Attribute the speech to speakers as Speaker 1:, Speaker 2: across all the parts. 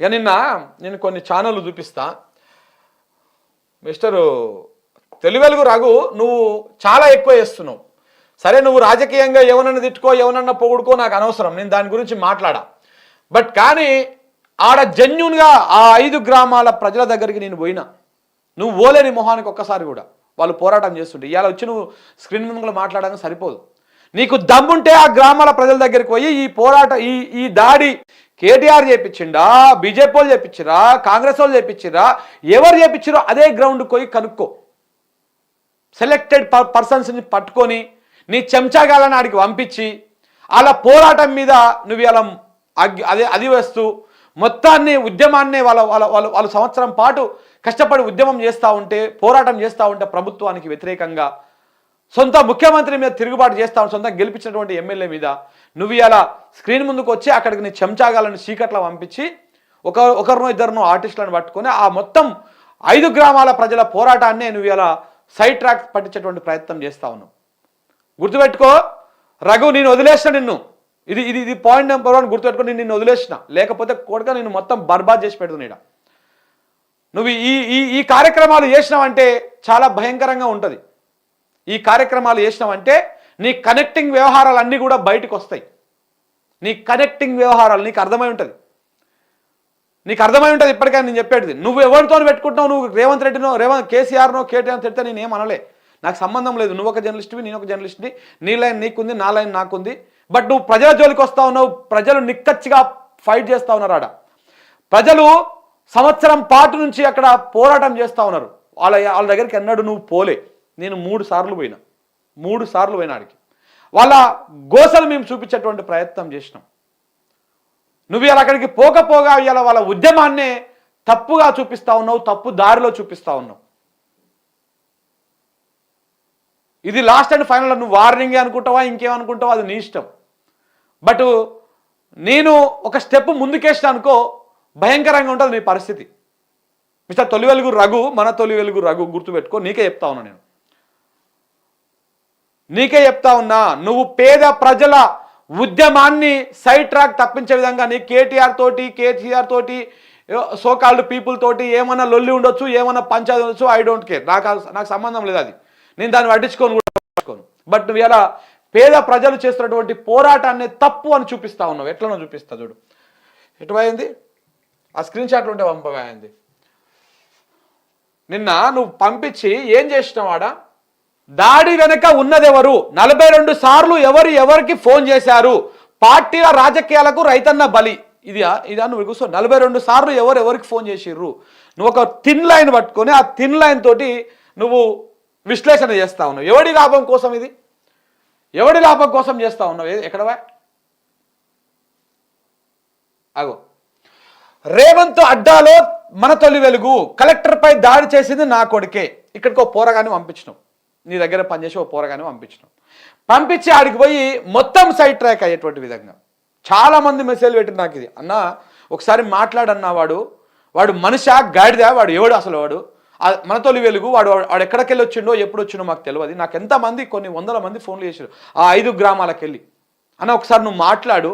Speaker 1: ఇక నిన్న నేను కొన్ని ఛానళ్ళు చూపిస్తా. మిస్టరు తెలుగెలుగు రఘు నువ్వు చాలా ఎక్కువ చేస్తున్నావు. సరే నువ్వు రాజకీయంగా ఎవరన్నా తిట్టుకో ఎవరన్నా పొగుడుకో నాకు అనవసరం. నేను దాని గురించి మాట్లాడా. బట్ కానీ ఆడ జెన్యున్గా ఆ ఐదు గ్రామాల ప్రజల దగ్గరికి నేను పోయినా. నువ్వు ఓలేని మొహానికి ఒక్కసారి కూడా వాళ్ళు పోరాటం చేస్తుంటే. ఇవాళ వచ్చి నువ్వు స్క్రీన్ ముందు మాట్లాడడం సరిపోదు. నీకు దమ్ముంటే ఆ గ్రామాల ప్రజల దగ్గరికి పోయి ఈ పోరాట ఈ ఈ దాడి కేటీఆర్ చేపించిండా బీజేపీ వాళ్ళు చేపించిరా కాంగ్రెస్ వాళ్ళు చేపించిరా ఎవరు చేపించిరో అదే గ్రౌండ్కి పోయి కనుక్కో. సెలెక్టెడ్ పర్సన్స్ని పట్టుకొని నీ చెంచాగాలని ఆడికి పంపించి అలా పోరాటం మీద నువ్వు ఇలా అగ్గి అదే అది వేస్తూ మొత్తాన్ని ఉద్యమాన్ని వాళ్ళ వాళ్ళ వాళ్ళ వాళ్ళ సంవత్సరం పాటు కష్టపడి ఉద్యమం చేస్తూ ఉంటే పోరాటం చేస్తూ ఉంటే ప్రభుత్వానికి వ్యతిరేకంగా సొంత ముఖ్యమంత్రి మీద తిరుగుబాటు చేస్తాను సొంత గెలిపించినటువంటి ఎమ్మెల్యే మీద నువ్వు ఇలా స్క్రీన్ ముందుకు వచ్చి అక్కడికి నీ చెంచాగాలను చీకట్లో పంపించి ఒక ఒకరినో ఇద్దరినో ఆర్టిస్టులను పట్టుకొని ఆ మొత్తం ఐదు గ్రామాల ప్రజల పోరాటాన్ని నువ్వు ఇలా సైడ్ ట్రాక్ పట్టించేటువంటి ప్రయత్నం చేస్తా ఉన్నావు. గుర్తుపెట్టుకో రఘు నేను వదిలేసిన నిన్ను. ఇది ఇది ఇది పాయింట్ నెంబర్ వన్ గుర్తుపెట్టుకో నేను నిన్ను వదిలేసిన. లేకపోతే కొడుక నేను మొత్తం బర్బాద్ చేసి పెడుతుంది ఈడ. నువ్వు ఈ ఈ ఈ కార్యక్రమాలు చేసినావంటే చాలా భయంకరంగా ఉంటుంది. ఈ కార్యక్రమాలు చేసినావంటే నీ కనెక్టింగ్ వ్యవహారాలు అన్నీ కూడా బయటకు వస్తాయి నీ కనెక్టింగ్ వ్యవహారాలు నీకు అర్థమై ఉంటుంది. నీకు అర్థమై ఉంటుంది ఇప్పటికైనా నేను చెప్పేది. నువ్వు ఎవరితో పెట్టుకుంటున్నావు? నువ్వు రేవంత్ రెడ్డినో రేవంత్ కేసీఆర్నో కేటీఆర్ తిడితే నేను ఏం అనలే. నాకు సంబంధం లేదు. నువ్వు ఒక జర్నలిస్ట్వి నేను ఒక జర్నలిస్ట్ని. నీ లైన్ నీకుంది నా లైన్ నాకుంది. బట్ నువ్వు ప్రజల జోలికి వస్తా ఉన్నావు. ప్రజలు నిక్కచ్చిగా ఫైట్ చేస్తా ఉన్నారు ఆడ. ప్రజలు సంవత్సరం పాటు నుంచి అక్కడ పోరాటం చేస్తా ఉన్నారు. వాళ్ళ వాళ్ళ దగ్గరికి ఎన్నడూ నువ్వు పోలే. నేను మూడు సార్లు పోయినా. మూడు సార్లు పోయినా ఆడికి. వాళ్ళ గోసలు మేము చూపించేటువంటి ప్రయత్నం చేసినాం. నువ్వు ఇలా అక్కడికి పోకపోగా ఇలా వాళ్ళ ఉద్యమాన్నే తప్పుగా చూపిస్తా ఉన్నావు తప్పు దారిలో చూపిస్తా ఉన్నావు. ఇది లాస్ట్ అండ్ ఫైనల్ నువ్వు వార్నింగ్ అనుకుంటావా ఇంకేమనుకుంటావా అది నీ ఇష్టం. బట్ నేను ఒక స్టెప్ ముందుకేసిన అనుకో భయంకరంగా ఉంటుంది నీ పరిస్థితి. మిస్టర్ తొలి వెలుగు రఘు మన తొలి వెలుగు రఘు గుర్తుపెట్టుకో నీకే చెప్తా ఉన్నా నేను. నీకే చెప్తా ఉన్నా నువ్వు పేద ప్రజల ఉద్యమాన్ని సైడ్ ట్రాక్ తప్పించే విధంగా నీ కేటీఆర్ తోటి కేసీఆర్ తోటి సోకాల్డ్ పీపుల్ తోటి ఏమైనా లొల్లి ఉండొచ్చు ఏమైనా పంచాయతీ ఉండొచ్చు ఐ డోంట్ కేర్. నాకు నాకు సంబంధం లేదు అది. నేను దాన్ని పట్టించుకొని కూడా పట్టించుకోను. బట్ నువ్వు ఇలా పేద ప్రజలు చేస్తున్నటువంటి పోరాటాన్ని తప్పు అని చూపిస్తా ఉన్నావు. ఎట్లనో చూపిస్తా చూడు. ఎటువైంది? ఆ స్క్రీన్ షాట్లు ఉంటే పంపబోయింది నిన్న నువ్వు పంపించి ఏం చేసినావాడా దాడి వెనక ఉన్నదెవరు? నలభై రెండు సార్లు ఎవరు ఎవరికి ఫోన్ చేశారు? పార్టీల రాజకీయాలకు రైతన్న బలి. ఇది ఇదా నువ్వు కూర్చో. నలభై రెండు సార్లు ఎవరు ఎవరికి ఫోన్ చేసిర్రు? నువ్వు ఒక థిన్ లైన్ పట్టుకొని ఆ థిన్ లైన్ తోటి నువ్వు విశ్లేషణ చేస్తా ఉన్నావు. ఎవడి లాభం కోసం ఇది? ఎవడి లాభం కోసం చేస్తా ఉన్నావు? ఎక్కడవా అగో. రేవంత్ అడ్డాలో మన తొలి వెలుగు. కలెక్టర్పై దాడి చేసింది నా కొడుకే. ఇక్కడికి ఒక పోరగాన్ని పంపించినావు. నీ దగ్గర పనిచేసి ఓ పోరగానే పంపించినాం. పంపించి ఆడికి పోయి మొత్తం సైడ్ ట్రాక్ అయ్యేటువంటి విధంగా. చాలామంది మెసేజ్ పెట్టింది నాకు ఇది. అన్న ఒకసారి మాట్లాడన్నా వాడు. వాడు మనిషా గాడిదా వాడు ఎవడు అసలు వాడు? మన తొలి వెలుగు వాడు వాడు ఎక్కడికి వెళ్ళి వచ్చిండో ఎప్పుడు వచ్చిండో మాకు తెలియదు నాకు ఎంతమంది కొన్ని వందల మంది ఫోన్లు చేశారు ఆ ఐదు గ్రామాలకు వెళ్ళి అన్న ఒకసారి నువ్వు మాట్లాడు.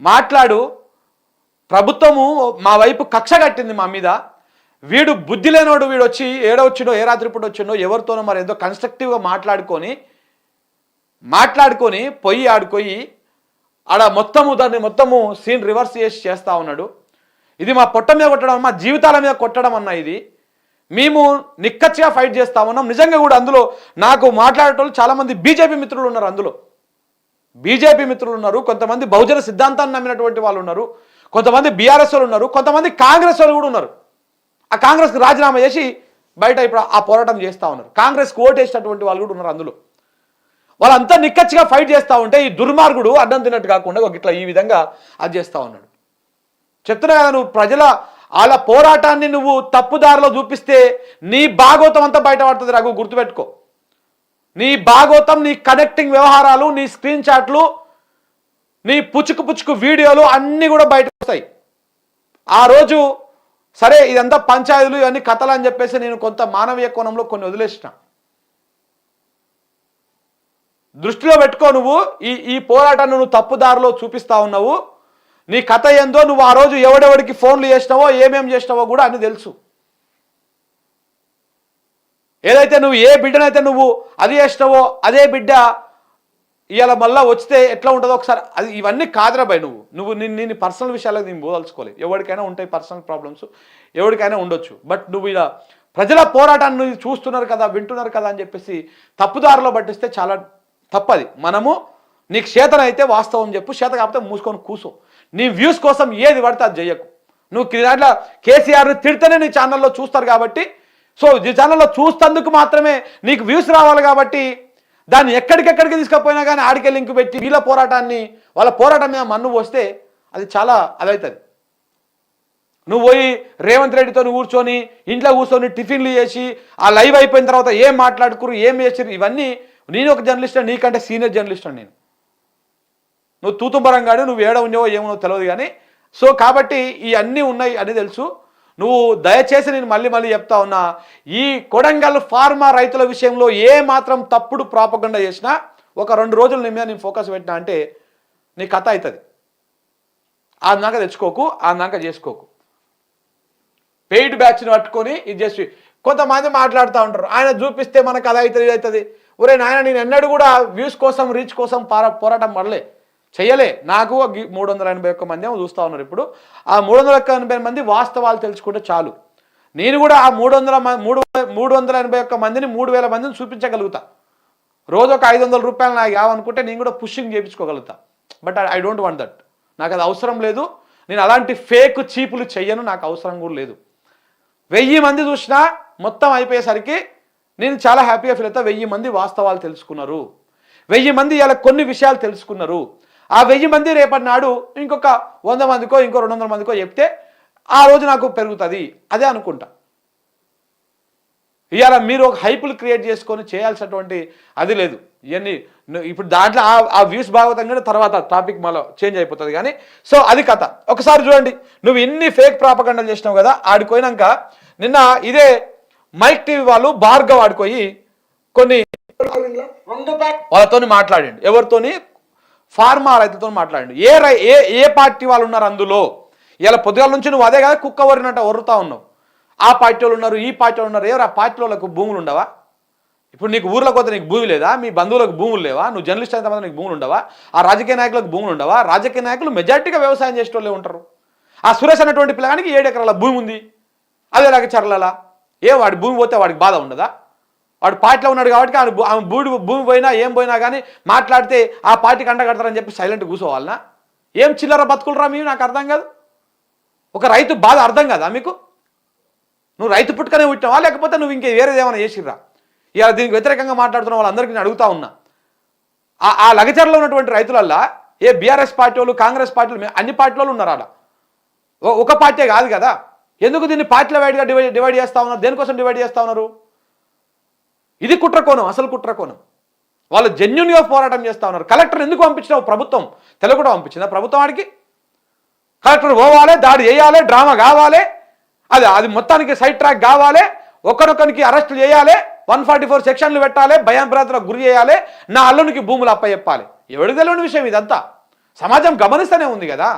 Speaker 1: మాట్లాడు. ప్రభుత్వము మా వైపు కక్ష కట్టింది మా మీద. వీడు బుద్ధి లేనోడు వీడు వచ్చి ఏడో ఏ రాత్రి పూట వచ్చిండో ఎవరితోనో మరి ఏదో కన్స్ట్రక్టివ్గా మాట్లాడుకొని మాట్లాడుకొని పొయ్యి ఆడుకొని ఆడ మొత్తము దాన్ని మొత్తము సీన్ రివర్స్ చేసి చేస్తూ ఉన్నాడు. ఇది మా పొట్ట మీద కొట్టడం మా జీవితాల మీద కొట్టడం అన్న ఇది. మేము నిక్కచ్చిగా ఫైట్ చేస్తా ఉన్నాం. నిజంగా కూడా అందులో నాకు మాట్లాడేటోళ్ళు చాలామంది బీజేపీ మిత్రులు ఉన్నారు అందులో. బీజేపీ మిత్రులు ఉన్నారు కొంతమంది బహుజన సిద్ధాంతాన్ని నమ్మినటువంటి వాళ్ళు ఉన్నారు కొంతమంది బీఆర్ఎస్ వాళ్ళు ఉన్నారు కొంతమంది కాంగ్రెస్ వాళ్ళు కూడా ఉన్నారు. ఆ కాంగ్రెస్కి రాజీనామా చేసి బయట ఇప్పుడు ఆ పోరాటం చేస్తూ ఉన్నారు. కాంగ్రెస్కి ఓటు వేసినటువంటి వాళ్ళు కూడా ఉన్నారు అందులో. వాళ్ళంతా నిక్కచ్చిగా ఫైట్ చేస్తూ ఉంటే ఈ దుర్మార్గుడు అడ్డం తిన్నట్టు కాకుండా ఒక ఇట్లా ఈ విధంగా అది చేస్తూ ఉన్నాడు. చెప్తున్నా కదా నువ్వు ప్రజల వాళ్ళ పోరాటాన్ని నువ్వు తప్పుదారిలో చూపిస్తే నీ భాగోతం అంతా బయటపడుతుంది రఘు గుర్తుపెట్టుకో. నీ భాగోతం నీ కనెక్టింగ్ వ్యవహారాలు నీ స్క్రీన్ షాట్లు నీ పుచ్చుకు పుచ్చుకు వీడియోలు అన్నీ కూడా బయటకు వస్తాయి. ఆ రోజు సరే ఇదంతా పంచాయతీలు ఇవన్నీ కథలు అని చెప్పేసి నేను కొంత మానవీయ కోణంలో కొన్ని వదిలేసిన. దృష్టిలో పెట్టుకో నువ్వు ఈ ఈ పోరాటాన్ని నువ్వు తప్పుదారిలో చూపిస్తా ఉన్నావు. నీ కథ ఏందో నువ్వు ఆ రోజు ఎవడెవడికి ఫోన్లు చేసినావో ఏమేం చేసినావో కూడా అన్ని తెలుసు. ఏదైతే నువ్వు ఏ బిడ్డనైతే నువ్వు అది చేసినావో అదే బిడ్డ ఇవాళ మళ్ళీ వస్తే ఎట్లా ఉంటుందో ఒకసారి అది ఇవన్నీ కాదురా నువ్వు. నువ్వు నేను నేను పర్సనల్ విషయాలకు నేను పోదలుచుకోలేదు. ఎవరికైనా ఉంటాయి పర్సనల్ ప్రాబ్లమ్స్ ఎవరికైనా ఉండొచ్చు. బట్ నువ్వు ఇలా ప్రజల పోరాటాన్ని చూస్తున్నారు కదా వింటున్నారు కదా అని చెప్పేసి తప్పుదారిలో పట్టిస్తే చాలా తప్పది. మనము నీకు చేతనైతే వాస్తవం చెప్పు చేత కాకపోతే మూసుకొని కూసో. నీ వ్యూస్ కోసం ఏది పడితే అది చెయ్యకు. నువ్వు దాంట్లో కేసీఆర్ని తిడితేనే నీ ఛానల్లో చూస్తారు కాబట్టి సో ఈ ఛానల్లో చూస్తందుకు మాత్రమే నీకు వ్యూస్ రావాలి కాబట్టి దాన్ని ఎక్కడికెక్కడికి తీసుకుపోయినా కానీ ఆడికే లింక్ పెట్టి వీళ్ళ పోరాటాన్ని వాళ్ళ పోరాటం మీద మన్ను పోస్తే అది చాలా అదవుతుంది నువ్వు పోయి రేవంత్ రెడ్డితో కూర్చొని ఇంట్లో కూర్చొని టిఫిన్లు చేసి ఆ లైవ్ అయిపోయిన తర్వాత ఏం మాట్లాడుకురు ఏం చేసిరు ఇవన్నీ నేను ఒక జర్నలిస్ట్ నీకంటే సీనియర్ జర్నలిస్ట్ నేను. నువ్వు తూతుంబరం కానీ నువ్వు ఏడ ఉన్నావో ఏమో తెలియదు కానీ సో కాబట్టి ఇవన్నీ అన్నీ ఉన్నాయి అని తెలుసు. నువ్వు దయచేసి నేను మళ్ళీ మళ్ళీ చెప్తా ఉన్నా ఈ కొడంగల్ ఫార్మా రైతుల విషయంలో ఏ మాత్రం తప్పుడు ప్రాపగండ చేసినా ఒక రెండు రోజులు నీ మీద నేను ఫోకస్ పెట్టినా అంటే నీ కథ అవుతుంది ఆ తెచ్చుకోకు ఆ చేసుకోకు. పెయిడ్ బ్యాచ్ని పట్టుకొని ఇది చేసి కొంతమంది మాట్లాడుతూ ఉంటారు ఆయన చూపిస్తే మనకు అది అవుతుంది ఇది అవుతుంది ఒరే నాయన నేను ఎన్నడూ కూడా వ్యూస్ కోసం రీచ్ కోసం పారా పోరాటం పడలే. చేయలే. నాకు మూడు వందల ఎనభై ఒక్క మంది ఏమో చూస్తూ ఉన్నారు ఇప్పుడు. ఆ మూడు వందల ఎనభై మంది వాస్తవాలు తెలుసుకుంటే చాలు. నేను కూడా ఆ మూడు వందల మూడు మూడు వందల ఎనభై ఒక్క మందిని మూడు వేల మందిని చూపించగలుగుతా. రోజు ఒక ఐదు వందల రూపాయలు నాకు కావనుకుంటే నేను కూడా pushing చేయించుకోగలుగుతా. But I don't want that నాకు అది అవసరం లేదు. నేను అలాంటి ఫేక్ చీపులు చెయ్యను. నాకు అవసరం కూడా లేదు. వెయ్యి మంది చూసినా మొత్తం అయిపోయేసరికి నేను చాలా హ్యాపీగా ఫీల్ అవుతా. వెయ్యి మంది వాస్తవాలు తెలుసుకున్నారు. వెయ్యి మంది ఇలా కొన్ని విషయాలు తెలుసుకున్నారు. ఆ వెయ్యి మంది రేపటి నాడు ఇంకొక వంద మందికో ఇంకో రెండు వందల మందికో చెప్తే ఆ రోజు నాకు పెరుగుతుంది. అదే అనుకుంటా. ఇవాళ మీరు ఒక హైపులు క్రియేట్ చేసుకొని చేయాల్సినటువంటి అది లేదు. ఇవన్నీ ఇప్పుడు దాంట్లో ఆ వ్యూస్ భాగవతం కూడా తర్వాత టాపిక్ మళ్ళీ చేంజ్ అయిపోతుంది కానీ సో అది కథ. ఒకసారి చూడండి. నువ్వు ఇన్ని ఫేక్ ప్రాపగండలు చేసినావు కదా ఆడిపోయినాక నిన్న ఇదే మైక్ టీవీ వాళ్ళు భార్గవ్ ఆడిపోయి కొన్ని వాళ్ళతో మాట్లాడండి. ఎవరితోని? ఫార్మా రైతులతో మాట్లాడండి. ఏ రై ఏ ఏ పార్టీ వాళ్ళు ఉన్నారు అందులో? ఇలా పొద్దుగాల నుంచి నువ్వు అదే కదా కుక్క వరినట్టు వరుతా ఉన్నావు. ఆ పార్టీ వాళ్ళు ఉన్నారు ఈ పార్టీ వాళ్ళు ఉన్నారు ఎవరు ఆ పార్టీ వాళ్ళకు భూములు ఉండవా? ఇప్పుడు నీకు ఊర్లోకి కొత్త నీకు భూమి లేదా? మీ బంధువులకు భూములు లేవా? నువ్వు జర్నలిస్ట్ అయిన తర్వాత నీకు భూములు ఉండవా? ఆ రాజకీయ నాయకులకు భూములు ఉండవా? రాజకీయ నాయకులు మెజార్టీగా వ్యవసాయం చేసేటోళ్ళే ఉంటారు. ఆ సురేష్ అన్నటువంటి పిల్లగానికి ఏడు ఎకరాల భూమి ఉంది. అదే లాగా చర్లలా. ఏ వాడి భూమి పోతే వాడికి బాధ ఉండదా? వాడు పార్టీలో ఉన్నాడు కాబట్టి ఆమె ఆమె భూమి భూమి పోయినా ఏం పోయినా కానీ మాట్లాడితే ఆ పార్టీకి అండగడతారని చెప్పి సైలెంట్ కూర్చోవాలనా ఏం చిల్లర బతుకులరా మీ నాకు అర్థం కాదు. ఒక రైతు బాధ అర్థం కదా మీకు? నువ్వు రైతు పుట్టుకనే పుట్టినావా? లేకపోతే నువ్వు ఇంకే వేరేది ఏమైనా చేసిర్రా? ఇలా దీనికి వ్యతిరేకంగా మాట్లాడుతున్న వాళ్ళందరికీ నేను అడుగుతా ఉన్నా. ఆ- ఆ లగచర్లో ఉన్నటువంటి రైతులల్లా ఏ బీఆర్ఎస్ పార్టీ వాళ్ళు కాంగ్రెస్ పార్టీలు అన్ని పార్టీలు ఉన్నారు అలా ఒ- ఒక పార్టీ కాదు కదా? ఎందుకు దీన్ని పార్టీల వైడ్గా డివైడ్ డివైడ్ చేస్తా ఉన్నారు? దేనికోసం డివైడ్ చేస్తా ఉన్నారు? ఇది కుట్రకోణం అసలు కుట్రకోణం. వాళ్ళు జెన్యున్గా పోరాటం చేస్తా ఉన్నారు. కలెక్టర్ ఎందుకు పంపించినావు ప్రభుత్వం తెలుగు కూడా పంపించిందా? ప్రభుత్వం ఆడికి. కలెక్టర్ పోవాలి దాడి చేయాలి డ్రామా కావాలి అది అది మొత్తానికి సైడ్ ట్రాక్ కావాలి ఒకరొకరికి అరెస్టులు చేయాలి వన్ ఫార్టీ ఫోర్ సెక్షన్లు పెట్టాలి భయం గురి చేయాలి నా అల్లునికి భూములు అప్పచెప్పాలి. ఎవరికి తెలియని విషయం ఇదంతా? సమాజం గమనిస్తూనే ఉంది కదా.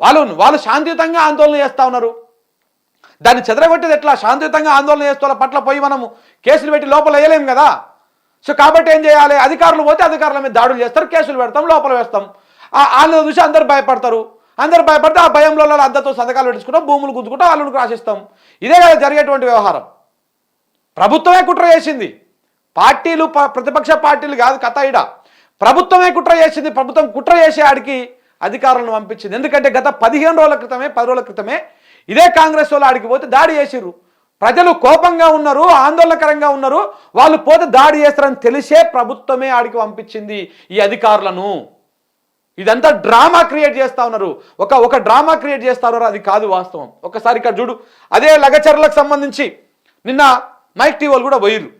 Speaker 1: వాళ్ళు వాళ్ళు శాంతియుతంగా ఆందోళన చేస్తూ ఉన్నారు. దాన్ని చెదరగొట్టేది ఎట్లా? శాంతియుతంగా ఆందోళన చేస్తున్న పట్ల పోయి మనము కేసులు పెట్టి లోపల వేయలేము కదా. సో కాబట్టి ఏం చేయాలి? అధికారులు పోతే అధికారుల మీద దాడులు చేస్తారు కేసులు పెడతాం లోపల వేస్తాం. ఆ వాళ్ళని చూసి అందరు భయపడతారు. అందరు భయపడితే ఆ భయంలో అద్దతో సంతకాలు పెట్టుకుంటాం భూములు గుంజుకుంటాం వాళ్ళని రాసిస్తాం. ఇదే కదా జరిగేటువంటి వ్యవహారం. ప్రభుత్వమే కుట్ర చేసింది. పార్టీలు ప- ప్రతిపక్ష పార్టీలు కాదు కథ ఈడ ప్రభుత్వమే కుట్ర చేసింది. ప్రభుత్వం కుట్ర చేసే ఆడికి అధికారులను పంపించింది. ఎందుకంటే గత పదిహేను రోజుల క్రితమే పది రోజుల క్రితమే ఇదే కాంగ్రెస్ వాళ్ళు ఆడికి పోతే దాడి చేసిర్రు. ప్రజలు కోపంగా ఉన్నారు ఆందోళనకరంగా ఉన్నారు. వాళ్ళు పోతే దాడి చేస్తారని తెలిసే ప్రభుత్వమే ఆడికి పంపించింది ఈ అధికారులను. ఇదంతా డ్రామా క్రియేట్ చేస్తూ ఉన్నారు. ఒక ఒక డ్రామా క్రియేట్ చేస్తా ఉన్నారు అది కాదు వాస్తవం. ఒకసారి ఇక్కడ చూడు. అదే లగచర్లకు సంబంధించి నిన్న మైక్ టీవోలు కూడా పోయిర్రు.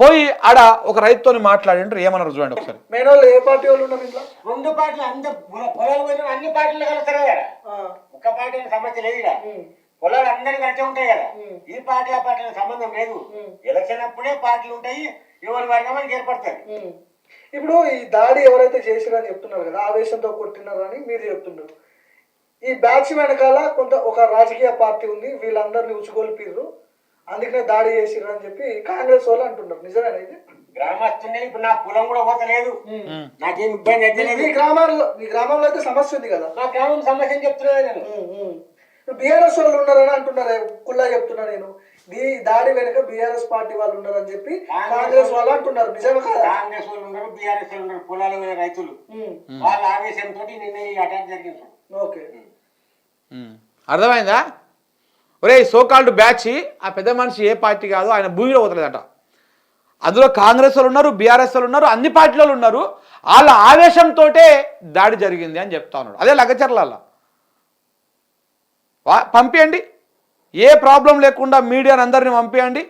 Speaker 1: పోయి ఆడ ఒక రైతుతో మాట్లాడిండ్రు ఏమన్నారు చూడండి ఒకసారి.
Speaker 2: మేనోళ్ళు ఏ పార్టీ వాళ్ళు ఉన్నారు ఇంట్లో?
Speaker 3: రెండు పార్టీలు పొల- పొలాలు పోయిన అన్ని పార్టీలు కలుస్తారు కదా. పార్టీ అనే సమస్య లేదు పొలాలు అందరు కలిసి ఉంటాయి కదా. ఈ పార్టీ ఆ పార్టీ అనే సంబంధం లేదు. ఎలక్షన్ అప్పుడే పార్టీలు ఉంటాయి ఎవరి వర్గం మనకి ఏర్పడతాయి
Speaker 2: ఇప్పుడు ఈ దాడి ఎవరైతే చేసిరని చెప్తున్నారు కదా ఆవేశంతో కొట్టినారని మీరు చెప్తున్నారు. ఈ బ్యాచ్ వెనకాల కొంత ఒక రాజకీయ పార్టీ ఉంది వీళ్ళందరినీ ఉచుకొల్పిర్రు అందుకనే దాడి చేసిర్రు అని చెప్పి కాంగ్రెస్ వాళ్ళు అంటున్నారు. నిజమేనా ఇది?
Speaker 3: గ్రామస్తుని ఇప్పుడు నా పొలం కూడా పోతలేదు. నాకేం ఇబ్బంది అయితే
Speaker 2: మీ-
Speaker 3: లేదు.
Speaker 2: మీ గ్రామాల్లో మీ గ్రామంలో అయితే సమస్య ఉంది కదా?
Speaker 3: మా గ్రామం సమస్య చెప్తున్నాను నేను.
Speaker 2: బీఆర్ఎస్ వాళ్ళు ఉన్నారని అంటున్నారు కుల్లా చెప్తున్నా నేను. ఈ దాడి వెనుక బీఆర్ఎస్ పార్టీ వాళ్ళు ఉన్నారని చెప్పి కాంగ్రెస్ వాళ్ళు అంటున్నారు. నిజమే కదా?
Speaker 3: కాంగ్రెస్ వాళ్ళు ఉన్నారు బీఆర్ఎస్ వాళ్ళు ఉన్నారు పొలాలు రైతులు. వాళ్ళ ఆవేశంతో నిన్న ఈ అటాక్ జరిగింది.
Speaker 2: ఓకే.
Speaker 1: అర్థమైందా? ఒరే సోకాల్డ్ బ్యాచ్ ఆ పెద్ద మనిషి ఏ పార్టీ కాదు ఆయన భూమిలో పోతలేదట. అందులో కాంగ్రెస్ వాళ్ళు ఉన్నారు బీఆర్ఎస్ వాళ్ళు ఉన్నారు అన్ని పార్టీల వాళ్ళు ఉన్నారు. వాళ్ళ ఆవేశంతో దాడి జరిగింది అని చెప్తా ఉన్నాడు. అదే లగచర్ల పంపించండి ఏ ప్రాబ్లం లేకుండా మీడియాని అందరిని పంపించండి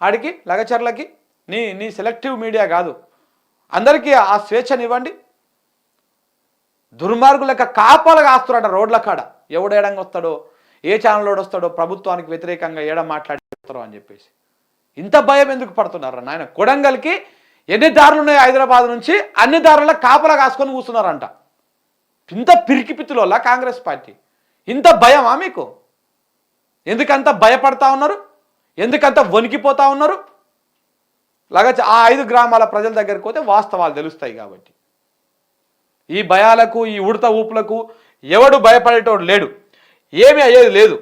Speaker 1: ఆడికి లగచర్లకి. నీ నీ సెలెక్టివ్ మీడియా కాదు. అందరికీ ఆ స్వేచ్ఛనివ్వండి. దుర్మార్గులక కాపాలు కాస్తున్నాడు రోడ్ల కాడ. ఎవడు వస్తాడో? ఏ ఛానల్లో వస్తాడో ప్రభుత్వానికి వ్యతిరేకంగా ఏడ మాట్లాడతారో అని చెప్పేసి. ఇంత భయం ఎందుకు పడుతున్నారు నాయన? కొడంగల్కి ఎన్ని దారులు ఉన్నాయి హైదరాబాద్ నుంచి? అన్ని దారుల్లో కాపలా కాసుకొని కూర్చున్నారంట. ఇంత పిరికి పిత్తులోలా కాంగ్రెస్ పార్టీ. ఇంత భయమా మీకు? ఎందుకంత భయపడతా ఉన్నారు? ఎందుకంత వణికిపోతా ఉన్నారు? లాగా ఆ ఐదు గ్రామాల ప్రజల దగ్గరికి పోతే వాస్తవాలు తెలుస్తాయి కాబట్టి. ఈ భయాలకు ఈ ఉడత ఊపులకు ఎవడు భయపడేటోడు లేడు. ఏమీ అయ్యేది లేదు.